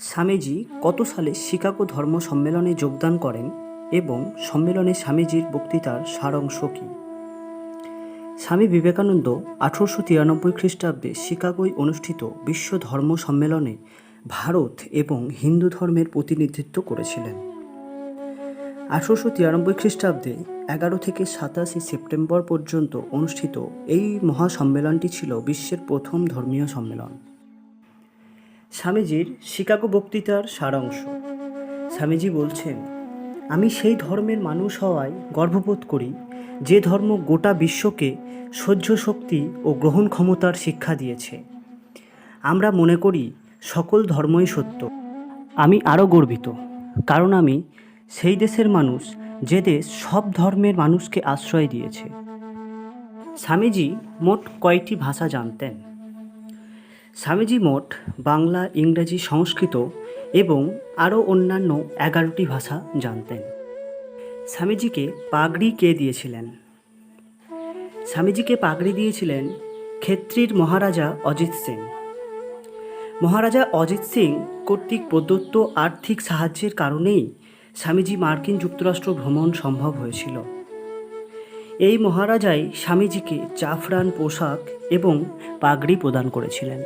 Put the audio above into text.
স্বামীজি কত সালে শিকাগো ধর্ম সম্মেলনে যোগদান করেন এবং সম্মেলনে স্বামীজির বক্তৃতার সারাংশ কী? স্বামী বিবেকানন্দ আঠারোশো তিরানব্বই খ্রিস্টাব্দে শিকাগোয় অনুষ্ঠিত বিশ্ব ধর্ম সম্মেলনে ভারত এবং হিন্দু ধর্মের প্রতিনিধিত্ব করেছিলেন। আঠারোশো তিরানব্বই খ্রিস্টাব্দে এগারো থেকে সাতাশে সেপ্টেম্বর পর্যন্ত অনুষ্ঠিত এই মহাসম্মেলনটি ছিল বিশ্বের প্রথম ধর্মীয় সম্মেলন। স্বামীজির শিকাগো বক্তৃতার সারাংশ। স্বামীজি বলছেন, আমি সেই ধর্মের মানুষ হওয়ায় গর্ববোধ করি, যে ধর্ম গোটা বিশ্বকে সহ্য শক্তি ও গ্রহণ ক্ষমতার শিক্ষা দিয়েছে। আমরা মনে করি সকল ধর্মই সত্য। আমি আরও গর্বিত, কারণ আমি সেই দেশের মানুষ যে দেশ সব ধর্মের মানুষকে আশ্রয় দিয়েছে। স্বামীজি মোট কয়টি ভাষা জানতেন? স্বামীজি মোট বাংলা, ইংরেজি, সংস্কৃত এবং আরও অন্যান্য এগারোটি ভাষা জানতেন। স্বামীজিকে পাগড়ি কে দিয়েছিলেন? স্বামীজিকে পাগড়ি দিয়েছিলেন ক্ষেত্রীর মহারাজা অজিত সিং। মহারাজা অজিত সিং কর্তৃক প্রদত্ত আর্থিক সাহায্যের কারণেই স্বামীজি মার্কিন যুক্তরাষ্ট্র ভ্রমণ সম্ভব হয়েছিল। এই মহারাজাই স্বামীজিকে জাফরান পোশাক এবং পাগড়ি প্রদান করেছিলেন।